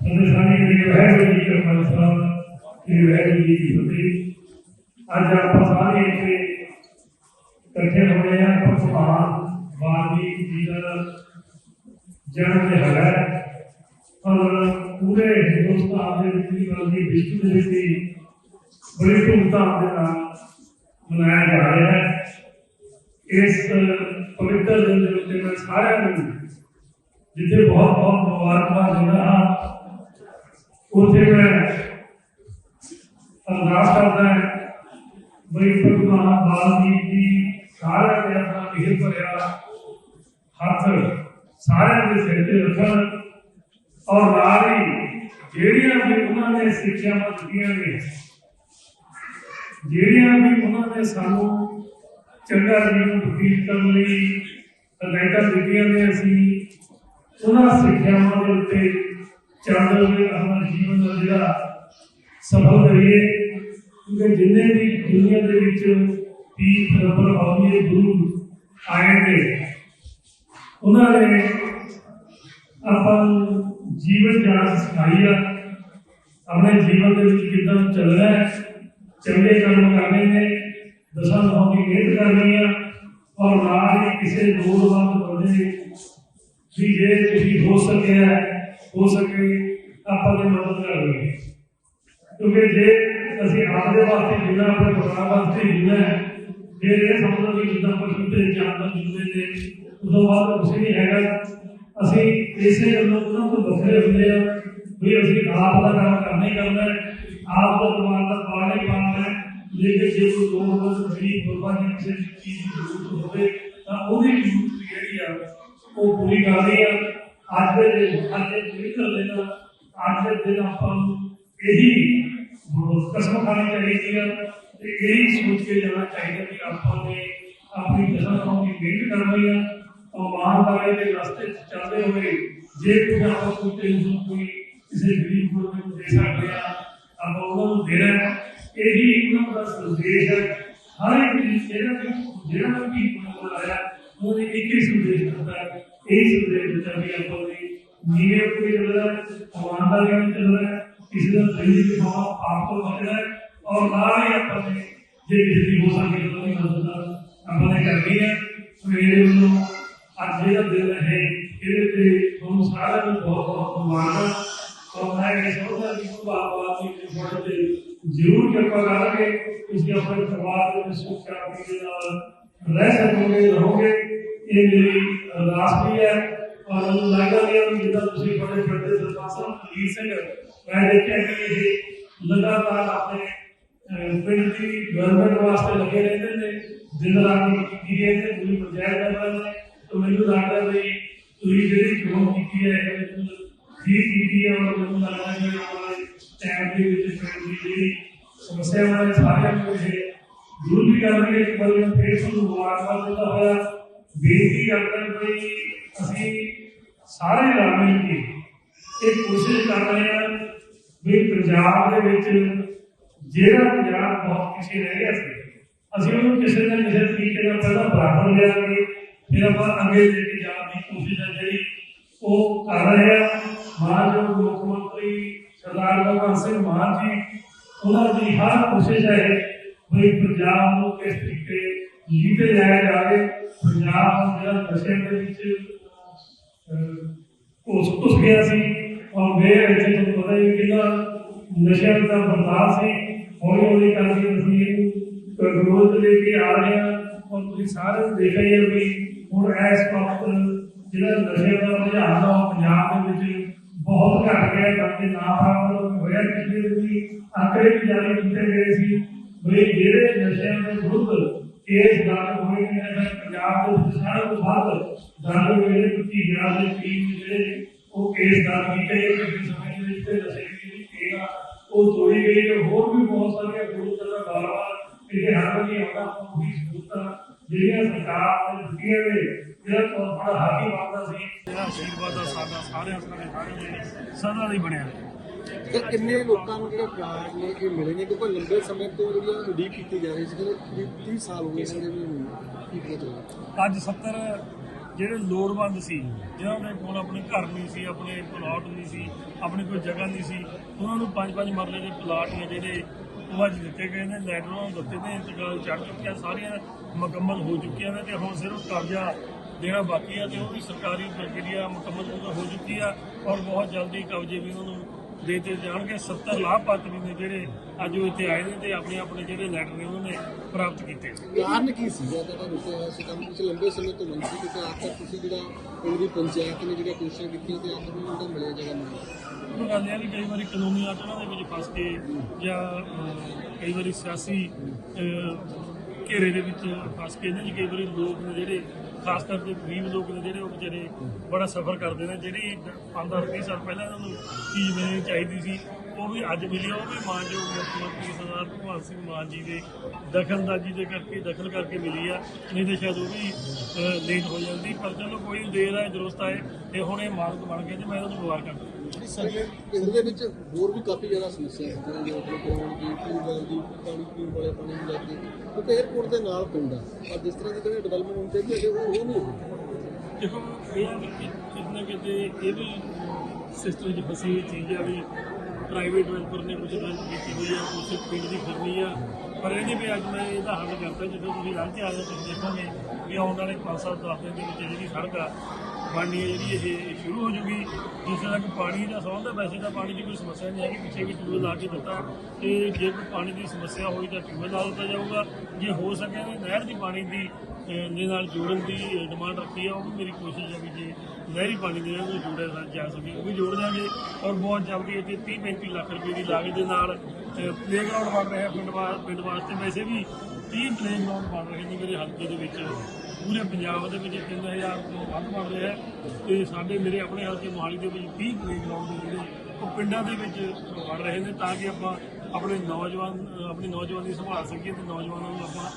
ਸਾਡੇ ਸਾਡੀ ਜਿਹੜੀ ਵਾਹਿਗੁਰੂ ਜੀ ਦਾ ਖਾਲਸਾ ਤੇ ਵਾਹਿਗੁਰੂ ਜੀ ਕੀ ਫਤਿਹ ਅੱਜ ਆਪਾਂ ਸਾਰੇ ਇੱਥੇ ਇਕੱਠੇ ਹੋਏ ਹਾਂ ਭਗਵਾਨ ਵਾਲਮੀਕ ਜੀ ਦਾ ਜਨਮ ਦਿਹਾੜਾ ਹੈ ਔਰ ਪੂਰੇ ਹਿੰਦੁਸਤਾਨ ਦੇ ਵਿੱਚ ਵੀ ਬਲਕਿ ਵਿਸ਼ਵ ਦੇ ਵਿੱਚ ਵੀ ਬੜੀ ਧੂਮਧਾਮ ਦੇ ਨਾਲ ਮਨਾਇਆ ਜਾ ਰਿਹਾ ਹੈ ਇਸ ਪਵਿੱਤਰ ਦਿਨ ਦੇ ਉੱਤੇ ਮੈਂ ਸਾਰਿਆਂ ਨੂੰ ਜਿੱਥੇ ਬਹੁਤ ਬਹੁਤ ਮੁਬਾਰਕਾਂ ਦਿੰਦਾ ਹਾਂ ਉੱਥੇ ਮੈਂ ਅਰਦਾਸ ਕਰਦਾ ਹਾਂ ਬਈ ਭਗਵਾਨ ਵਾਲਮੀਕ ਜੀ ਸਾਰਿਆਂ ਦੇ ਆਪਣਾ ਮਿਹਰ ਭਰਿਆ, ਹੱਥ ਸਾਰਿਆਂ ਦੇ ਸਿਰ ਤੇ ਰੱਖਣ ਔਰ ਨਾਲ ਹੀ ਜਿਹੜੀਆਂ ਵੀ ਉਹਨਾਂ ਨੇ ਸਿੱਖਿਆਵਾਂ ਦਿੱਤੀਆਂ ਨੇ, ਜਿਹੜੀਆਂ ਵੀ ਉਹਨਾਂ ਨੇ ਸਾਨੂੰ ਚੰਗਾ ਜੀਵਨ ਬਤੀਤ ਕਰਨ ਲਈ ਹਦਾਇਤਾਂ ਦਿੱਤੀਆਂ ਨੇ ਅਸੀਂ, ਉਹਨਾਂ ਸਿੱਖਿਆਵਾਂ ਦੇ ਉੱਤੇ ਚੱਲਦੇ ਹੋਏ ਆਪਣਾ ਜੀਵਨ ਦਾ ਜਿਹੜਾ ਸਫਲ ਕਰੀਏ, ਕਿਉਂਕਿ ਜਿੰਨੇ ਵੀ ਦੁਨੀਆ ਦੇ ਵਿੱਚ ਤੀਰਥ ਰੱਬਰ ਆਉਂਦੇ ਗੁਰੂ ਆਏ ਨੇ, ਉਹਨਾਂ ਨੇ ਆਪਾਂ ਨੂੰ ਜੀਵਨ ਜਾਚ ਸਿਖਾਈ ਆ। ਆਪਣੇ ਜੀਵਨ ਦੇ ਵਿੱਚ ਕਿੱਦਾਂ ਚੱਲਣਾ ਹੈ, ਚੰਗੇ ਕੰਮ ਕਰਨੇ ਨੇ, ਦਸਾਂ ਨੌਂ ਦੀ ਮਿਹਨਤ ਕਰਨੀ ਆ, ਔਰ ਨਾਲ ਹੀ ਕਿਸੇ ਲੋੜਵੰਦ ਬੰਦੇ ਵੀ ਜੇ ਤੁਸੀਂ ਹੋ ਸਕੇ, ਆਪਾਂ ਦੀ ਮਦਦ ਕਰਨੀ ਕਿਉਂਕਿ ਜੇ ਅਸੀਂ ਆਪਦੇ ਵਾਸਤੇ ਜਿੰਨਾ ਆਪਣੇ ਪਰਿਵਾਰ ਵਾਸਤੇ ਜਿੰਨਾ ਜੇ ਇਹ ਸਮਝੋ ਕਿ ਜਿੱਦਾਂ ਪਸ਼ੂ ਤੇ ਜਾਨਵਰ ਜਿੰਦੇ ਨੇ ਉਦੋਂ ਬਾਅਦ ਕੁਝ ਨਹੀਂ ਹੈਗਾ, ਅਸੀਂ ਇਸੇ ਗੱਲੋਂ ਉਹਨਾਂ ਤੋਂ ਵੱਖਰੇ ਹੁੰਦੇ ਆ ਵੀ ਅਸੀਂ ਆਪ ਦਾ ਕੰਮ ਕਰਨਾ ਹੀ ਕਰਨਾ ਹੈ, ਆਪ ਦਾ ਪਰਿਵਾਰ ਦਾ ਪਾਲਣਾ ਹੀ ਪਾਲਣਾ ਹੈ। ਲੇਕਿਨ ਜੇ ਕੋਈ ਲੋੜਵੰਦ ਗਰੀਬ ਗੁਰਬਾ ਦੀ ਕਿਸੇ ਚੀਜ਼ ਦੀ ਜ਼ਰੂਰਤ ਹੋਵੇ, ਤਾਂ ਉਹਦੀ ਜ਼ਰੂਰਤ ਜਿਹੜੀ ਆ, ਉਹ ਪੂਰੀ ਕਰਨੀ ਆ। ਅੱਜ ਦੇ ਦਿਨ ਅੱਜ ਦੇ ਪਵਿੱਤਰ ਦਿਨ ਅੱਜ ਦੇ ਦਿਨ ਆਪਾਂ ਨੂੰ ਇਹੀ ਕਸਮ ਖਾਣੀ ਚਾਹੀਦੀ ਆ ਤੇ ਇਹੀ ਸੋਚ ਕੇ ਜਾਣਾ ਚਾਹੀਦਾ ਕਿ ਆਪਾਂ ਨੇ ਆਪਣੀ ਦਸਾਂ ਤੋਂ ਦੀ ਮਿਹਨਤ ਕਰਨੀ ਆ ਔਰ ਮਹਾਂਕਾਲੇ ਦੇ ਰਸਤੇ 'ਚ ਚੱਲਦੇ ਹੋਏ ਜੇ ਕੋਈ ਆਪਾਂ ਕੋਈ ਟੈਨਸ਼ਨ ਕੋਈ ਕਿਸੇ ਗਰੀਬ ਗੁਰਬੇ ਨੂੰ ਦੇ ਸਕਦੇ ਆ ਆਪਾਂ ਉਹਨਾਂ ਨੂੰ ਦੇਣਾ ਹੈ। ਇਹੀ ਉਹਨਾਂ ਦਾ ਸੰਦੇਸ਼ ਹੈ ਹਰ ਇੱਕ ਚੀਜ਼ ਜਿਹੜਾ ਵੀ ਜਿਹੜਾ ਵੀ ਕੋਲ ਆਇਆ ਉਹਨੇ ਇੱਕ ਹੀ ਸੰਦੇਸ਼ ਦਿੱਤਾ ਹੈ ਇਹ ਸੰਦੇਸ਼ ਦਿੱਤਾ ਵੀ ਆਪਾਂ ਨੇ ਨੀਵੇਂ ਕੋਈ ਚੱਲਦਾ ਹੈ ਇਮਾਨਦਾਰੀ ਨਾਲ ਚੱਲਦਾ ਹੈ ਕਿਸੇ ਦਾ ਦਿਲ ਦੀ ਭਾਵ ਆਪ ਤੋਂ ਬਚਣਾ ਹੈ ਔਰ ਨਾਲ ਹੀ ਆਪਾਂ ਨੇ ਜੇ ਕਿਸੇ ਦੀ ਹੋ ਸਕੇ ਤਾਂ ਉਹਦੀ ਮਦਦ ਆਪਾਂ ਨੇ ਕਰਨੀ ਹੈ ਮੇਰੇ ਵੱਲੋਂ ਅੱਜ ਜਿਹੜਾ ਦਿਨ ਹੈ ਇਹਦੇ ਤੇ ਤੁਹਾਨੂੰ ਸਾਰਿਆਂ ਨੂੰ ਬਹੁਤ ਬਹੁਤ ਮੁਬਾਰਕਾਂ ਔਰ ਮੈਂ ਇਹ ਸਮਝਦਾ ਕਿ ਬਾਬਾ ਜੀ ਦੇ ਫੋਟੋ ਤੇ ਜ਼ਰੂਰ ਕਿਰਪਾ ਕਰਾਂਗੇ ਤੁਸੀਂ ਆਪਣੇ ਪਰਿਵਾਰ ਦੇ ਵਿੱਚ ਸੁਖ ਸ਼ਾਂਤੀ ਦੇ ਨਾਲ ਰਹਿ ਸਕੋਗੇ ਰਹੋਗੇ ਇਹ ਮੇਰੀ ਅਰਦਾਸ ਵੀ ਹੈ ਔਰ ਮੈਨੂੰ ਲੱਗਦਾ ਵੀ ਹੈ ਕਿ ਜਿੱਦਾਂ ਤੁਸੀਂ ਬੜੇ ਵੱਡੇ ਸਰਪੰਚ ਸਾਹਿਬ ਰਣਜੀਤ ਸਿੰਘ ਮੈਂ ਦੇਖਿਆ ਕਿ ਇਹ ਲਗਾਤਾਰ ਆਪਣੇ ਅਹ, ਪਿੰਡ ਦੀ ਗਵਰਨਮੈਂਟ ਵਾਸਤੇ ਲੱਗੇ ਰਹਿੰਦੇ ਨੇ ਦਿਨ ਰਾਤ ਦੀ ਕੀਤੀ ਹੈ ਤੇ ਪੂਰੀ ਪੰਚਾਇਤ ਮੈਂਬਰ ਨੇ ਤਾਂ ਮੈਨੂੰ ਲੱਗਦਾ ਵੀ ਤੁਸੀਂ ਜਿਹੜੀ ਗਰੋਹ ਕੀਤੀ ਹੈ ਇਹ ਵਿੱਚ ਠੀਕ ਕੀਤੀ ਹੈ ਔਰ ਮੈਨੂੰ ਲੱਗਦਾ ਕਿ ਆਉਣ ਟਾਈਮ ਦੇ ਵਿੱਚ ਪਿੰਡ ਦੀ ਜਿਹੜੀ ਸਮੱਸਿਆਵਾਂ ਨੇ ਸਾਰਿਆਂ ਨੂੰ ਇਹ ਦੂਰ ਵੀ ਕਰਨਗੇ ਇੱਕ ਵਾਰ ਮੈਂ ਅਸੀਂ ਸਾਰੇ ਰਲ ਮਿਲ ਕੇ ਇਹ ਕੋਸ਼ਿਸ਼ ਕਰ ਰਹੇ ਹਾਂ ਵੀ ਪੰਜਾਬ ਦੇ ਵਿੱਚ ਜਿਹੜਾ ਪੰਜਾਬ ਬਹੁਤ ਪਿੱਛੇ ਰਹਿ ਗਿਆ ਸੀ, ਅਸੀਂ ਉਹਨੂੰ ਕਿਸੇ ਨਾ ਕਿਸੇ ਤਰੀਕੇ ਨਾਲ ਪਹਿਲਾਂ ਬਰਾਬਰ ਲਿਆਂਗੇ ਫਿਰ ਆਪਾਂ ਅੱਗੇ ਲੈ ਕੇ ਜਾਣ ਦੀ ਕੋਸ਼ਿਸ਼ ਹੈ ਜਿਹੜੀ ਉਹ ਕਰ ਰਹੇ ਆ ਮਾਨਯੋਗ ਮੁੱਖ ਮੰਤਰੀ ਸਰਦਾਰ ਭਗਵੰਤ ਸਿੰਘ ਮਾਨ ਜੀ, ਉਹਨਾਂ ਦੀ ਹਰ ਕੋਸ਼ਿਸ਼ ਹੈ ਵੀ ਪੰਜਾਬ ਨੂੰ ਕਿਸ ਤਰੀਕੇ ਲੀਤੇ ਜਾਇਆ ਜਾਵੇ। ਪੰਜਾਬ ਨੂੰ ਜਿਹੜਾ ਨਸ਼ੇ ਦੇ ਵਿੱਚ ਉਸ ਉਸ ਗਿਆ ਸੀ ਔਰ ਮੇਰੇ ਵਿੱਚ ਤੁਹਾਨੂੰ ਪਤਾ ਹੀ ਹੈ ਕਿੰਨਾ ਨਸ਼ਿਆਂ ਦਾ ਬਰਦਾਸ਼ਤ ਸੀ, ਹੌਲੀ ਹੌਲੀ ਕਰਕੇ ਅਸੀਂ ਇਹਨੂੰ ਕੰਟਰੋਲ ਤੇ ਲੈ ਕੇ ਆ ਰਹੇ ਹਾਂ। ਔਰ ਤੁਸੀਂ ਸਾਰੇ ਦੇਖਿਆ ਹੀ ਹੈ ਵੀ ਹੁਣ ਇਸ ਵਕਤ ਜਿਹੜਾ ਨਸ਼ੇ ਦਾ ਰੁਝਾਨ ਆ, ਉਹ ਪੰਜਾਬ ਦੇ ਵਿੱਚ ਬਹੁਤ ਘਟ ਗਿਆ ਕਰਕੇ ਨਾ ਬਰਾਬਰ ਹੋਇਆ ਪਿਛਲੇ ਦਿਨੀ ਆંકੜੇ ਵੀ ਜਾਰੀ ਕੀਤੇ ਗਏ ਸੀ। ਵੀ ਜਿਹੜੇ ਨਸ਼ਿਆਂ ਦੇ ਵਿਰੁੱਧ ਕੇਸ ਦਰਜ ਹੋਏ ਨੇ, ਇਹਨਾਂ ਪੰਜਾਬ ਦੇ ਵਿੱਚ ਸਾਰਾ ਤੋਂ ਵੱਧ ਦਰਜ ਹੋਏ ਨੇ ਕਿਉਂਕਿ ਗਿਆ ਦੇ ਟੀਮ ਜਿਹੜੇ ਉਹ ਨੇ ਇਸ ਸਮੇਂ ਦੇ ਵਿੱਚ ਤੇ ਨਸ਼ੇ ਦੀ ਜਿਹੜੀ ਟੀਮ ਆ ਉਹ ਤੋੜੀ ਗਈ ਤੇ ਹੋਰ ਵੀ ਬਹੁਤ ਸਾਰੀਆਂ ਗੁਰੂ ਦਾ ਬਾਰਾ ਇਹ ਹਰ ਵਾਰੀ ਆਉਂਦਾ ਆਪਾਂ ਵੀ ਸਬੂਤਾਂ ਜਿਹੜੀਆਂ ਸਰਕਾਰ ਨੇ ਦਿੱਤੀਆਂ ਨੇ ਜਿਹੜਾ ਤੋਂ ਬੜਾ ਹਾਕੀ ਬਣਦਾ ਸੀ। ਜਿਹੜਾ ਆਸ਼ੀਰਵਾਦ ਦਾ ਸਾਡਾ ਸਾਰਿਆਂ ਸਾਰੇ ਸਦਾ ਲਈ ਬਣਿਆ। ਤੇ ਕਿੰਨੇ ਲੋਕਾਂ ਨੂੰ ਜਿਹੜਾ ਕਾਰਡ ਨੇ ਇਹ ਮਿਲੇ ਨੇ? ਕਿਉਂਕਿ ਲੰਬੇ ਸਮੇਂ ਤੋਂ ਜਿਹੜੀਆਂ ਉਡੀਕ ਕੀਤੀ ਜਾ ਰਹੀ ਸੀ ਕਿ 30 ਸਾਲ ਹੋ ਗਏ ਸੀ ਜਿਹੜੇ ਕੀ ਪਤਾ ਅੱਜ 70 ਜਿਹੜੇ ਲੋੜਵੰਦ ਸੀ, ਜਿਨ੍ਹਾਂ ਦੇ ਕੋਲ ਆਪਣੇ ਘਰ ਨਹੀਂ ਸੀ, ਆਪਣੇ ਪਲਾਟ ਨਹੀਂ ਸੀ, ਆਪਣੀ ਕੋਈ ਜਗ੍ਹਾ ਨਹੀਂ ਸੀ, ਉਹਨਾਂ ਨੂੰ ਪੰਜ ਪੰਜ ਮਰਲੇ ਦੇ ਪਲਾਟ ਨੇ ਜਿਹੜੇ ਉਹ ਅੱਜ ਦਿੱਤੇ ਗਏ ਨੇ ਲੈਟਰਾਂ ਨੂੰ ਦਿੱਤੇ ਨੇ, ਇੰਤਕਾਲ ਚੜ ਚੁੱਕਿਆ, ਸਾਰੀਆਂ ਮੁਕੰਮਲ ਹੋ ਚੁੱਕੀਆਂ ਨੇ ਤੇ ਹੁਣ ਸਿਰਫ ਕਰਜ਼ਾ ਦੇਣਾ ਬਾਕੀ ਆ ਤੇ ਉਹ ਵੀ ਸਰਕਾਰੀ ਪ੍ਰਕਿਰਿਆ ਮੁਕੰਮਲ ਹੋ ਚੁੱਕੀ ਆ ਔਰ ਬਹੁਤ ਜਲਦੀ ਕਬਜ਼ੇ ਵੀ ਉਹਨਾਂ ਨੂੰ ਦੇ ਦਿੱਤੇ ਜਾਣਗੇ 70 ਲਾਭਪਾਤਰੀ ਨੇ ਜਿਹੜੇ ਅੱਜ ਉਹ ਇੱਥੇ ਆਏ ਨੇ ਤੇ ਆਪਣੇ ਆਪਣੇ ਜਿਹੜੇ ਲੈਟਰ ਨੇ ਉਹਨਾਂ ਨੇ ਪ੍ਰਾਪਤ ਕੀਤੇ ਕਾਰਨ ਕੀ ਸੀ? ਜਿਹੜਾ ਰੁਕਿਆ ਹੋਇਆ ਸੀ ਕੰਮ ਪਿਛਲੇ ਲੰਬੇ ਸਮੇਂ ਤੋਂ ਮੰਗ ਸੀ ਕਿ ਆਖਰ ਤੁਸੀਂ ਜਿਹੜਾ ਪਿੰਡ ਦੀ ਪੰਚਾਇਤ ਨੇ ਜਿਹੜੀਆਂ ਕੋਸ਼ਿਸ਼ਾਂ ਕੀਤੀਆਂ ਤੇ ਆਖਰ ਨੂੰ ਉਹਦਾ ਮਿਲਿਆ ਜਗ੍ਹਾ ਮਿਲਿਆ ਉਹ ਗੱਲ ਇਹ ਆ ਵੀ ਕਈ ਵਾਰੀ ਕਾਨੂੰਨੀ ਆਚਰਣਾਂ ਦੇ ਵਿੱਚ ਫਸ ਕੇ ਜਾਂ ਕਈ ਵਾਰੀ ਸਿਆਸੀ ਘੇਰੇ ਦੇ ਵਿੱਚ ਫਸ ਕੇ ਨੇ ਕਈ ਵਾਰੀ ਲੋਕ ਨੇ ਜਿਹੜੇ ਖਾਸ ਕਰਕੇ ਗਰੀਬ ਲੋਕ ਨੇ ਜਿਹੜੇ ਉਹ ਵਿਚਾਰੇ ਬੜਾ ਸਫਰ ਕਰਦੇ ਨੇ ਜਿਹੜੀ 15 20 ਸਾਲ ਪਹਿਲਾਂ ਇਹਨਾਂ ਨੂੰ ਚੀਜ਼ ਮਿਲਣੀ ਚਾਹੀਦੀ ਸੀ ਉਹ ਵੀ ਅੱਜ ਮਿਲੀ ਆ, ਉਹ ਵੀ ਮਾਨਯੋਗ ਮੁੱਖ ਮੰਤਰੀ ਸਰਦਾਰ ਭਗਵੰਤ ਸਿੰਘ ਮਾਨ ਜੀ ਦੇ ਦਖਲਅੰਦਾਜ਼ੀ ਦੇ ਕਰਕੇ ਦਖਲ ਕਰਕੇ ਮਿਲੀ ਆ ਨਹੀਂ ਤੇ ਸ਼ਾਇਦ ਉਹ ਵੀ ਲੇਟ ਹੋ ਜਾਂਦੀ ਪਰ ਚਲੋ ਕੋਈ ਦੇਰ ਆਏ ਦਰੁਸਤ ਆਏ ਤੇ ਹੁਣ ਇਹ ਮਾਰਗ ਬਣ ਗਏ ਤੇ ਮੈਂ ਇਹਨਾਂ ਨੂੰ ਮੁਬਾਰਕ ਕਰਦਾ ਪਿੰਡ ਦੇ ਵਿੱਚ ਹੋਰ ਵੀ ਕਾਫੀ ਜ਼ਿਆਦਾ ਸਮੱਸਿਆ ਹੈ, ਜਿਵੇਂ ਜਿਵੇਂ ਆਪਣੇ ਗਰਾਊਂਡ ਦੀ ਟਿਊਬਵੈਲ ਦੀ, ਪਾਣੀ ਪੀਣ ਵਾਲੇ ਪਾਣੀ ਨੂੰ ਲੈ ਕੇ, ਕਿਉਂਕਿ 에어ਪੋਰਟ ਦੇ ਨਾਲ ਪਿੰਡ ਆ। ਪਰ ਜਿਸ ਤਰ੍ਹਾਂ ਦੀ ਜਿਹੜੀ ਡਿਵੈਲਪਮੈਂਟ ਹੋਣੀ ਚਾਹੀਦੀ ਹੈ ਉਹ ਉਹ ਨਹੀਂ ਹੋਈ ਦੇਖੋ, ਇਹ ਆ ਕਿਤੇ ਨਾ ਕਿਤੇ ਇਹ ਵੀ ਸਿਸਟਮ 'ਚ ਫਸੀ ਹੋਈ ਚੀਜ਼ ਆ ਵੀ ਪ੍ਰਾਈਵੇਟ ਡਿਵੈਲਪਰ ਨੇ ਕੁਝ ਡਿਵੈਲਪ ਕੀਤੀ ਹੋਈ ਆ ਕੁਝ ਪਿੰਡ ਦੀ ਕਰਨੀ ਆ। ਪਰ ਇਹਦੇ ਵੀ ਅੱਜ ਮੈਂ ਇਹਦਾ ਹੱਲ ਕਰਤਾ ਜਦੋਂ ਤੁਸੀਂ ਰਾਹ 'ਚ ਆ ਤੁਸੀਂ ਦੇਖੋਗੇ ਵੀ ਆਉਣ ਵਾਲੇ 5-7 10 ਦਿਨ ਦੇ ਵਿੱਚ ਜਿਹੜੀ ਸੜਕ ਆ ਬਣਨੀ ਹੈ ਜਿਹੜੀ ਇਹ ਸ਼ੁਰੂ ਹੋ ਜੂਗੀ, ਜਿਸ ਤਰ੍ਹਾਂ ਕਿ ਪਾਣੀ ਦਾ ਸੌਂਦ ਹੈ ਵੈਸੇ ਤਾਂ ਪਾਣੀ ਦੀ ਕੋਈ ਸਮੱਸਿਆ ਨਹੀਂ ਹੈਗੀ, ਪਿੱਛੇ ਵੀ ਟਿਊਬਵੈਲ ਲਾ ਕੇ ਦਿੱਤਾ ਤੇ ਜੇ ਕੋਈ ਪਾਣੀ ਦੀ ਸਮੱਸਿਆ ਹੋਈ ਤਾਂ ਟਿਊਬਵੈਲ ਲਾ ਦਿੱਤਾ ਜਾਊਗਾ। ਜੇ ਹੋ ਸਕੇ ਤਾਂ ਨਹਿਰ ਦੀ ਪਾਣੀ ਦੀ ਦੇ ਨਾਲ ਜੋੜਨ ਦੀ ਡਿਮਾਂਡ ਰੱਖੀ ਹੈ ਉਹ ਵੀ ਮੇਰੀ ਕੋਸ਼ਿਸ਼ ਹੈ ਵੀ ਜੇ ਨਹਿਰੀ ਪਾਣੀ ਦੇ ਨਾਲ ਜੋੜਿਆ ਜਾ- ਸਕੇ, ਉਹ ਵੀ ਜੋੜ ਦਾਂਗੇ। ਔਰ ਬਹੁਤ ਜਲਦੀ ਇੱਥੇ 30 35 ਲੱਖ ਰੁਪਏ ਦੀ ਲਾਗਤ ਦੇ ਨਾਲ ਪਲੇਗਰਾਉਂਡ ਬਣ ਰਿਹਾ ਪਿੰਡ ਵਾ- ਪਿੰਡ ਵਾਸਤੇ। ਵੈਸੇ ਵੀ 30 ਪਲੇਗਰਾਉਂਡ ਬਣ ਰਹੇ ਨੇ ਮੇਰੇ ਹਲਕੇ ਦੇ ਵਿੱਚ। ਪੂਰੇ ਪੰਜਾਬ ਦੇ ਵਿੱਚ 3000 ਤੋਂ ਵੱਧ ਬਣ ਰਿਹਾ ਹੈ ਤੇ ਸਾਡੇ ਮੇਰੇ ਆਪਣੇ ਹਲਕੇ ਮੋਹਾਲੀ ਦੇ ਵਿੱਚ 30 ਪਲੇਗਰਾਉਂਡ ਨੇ ਜਿਹੜੇ ਉਹ ਪਿੰਡਾਂ ਦੇ ਵਿੱਚ ਬਣ ਰਹੇ ਨੇ ਤਾਂ ਕਿ ਆਪਾਂ ਆਪਣੇ ਨੌਜਵਾਨ ਆਪਣੀ ਨੌਜਵਾਨੀ ਸੰਭਾਲ ਸਕੀਏ ਤੇ ਨੌਜਵਾਨਾਂ ਨੂੰ ਆਪਾਂ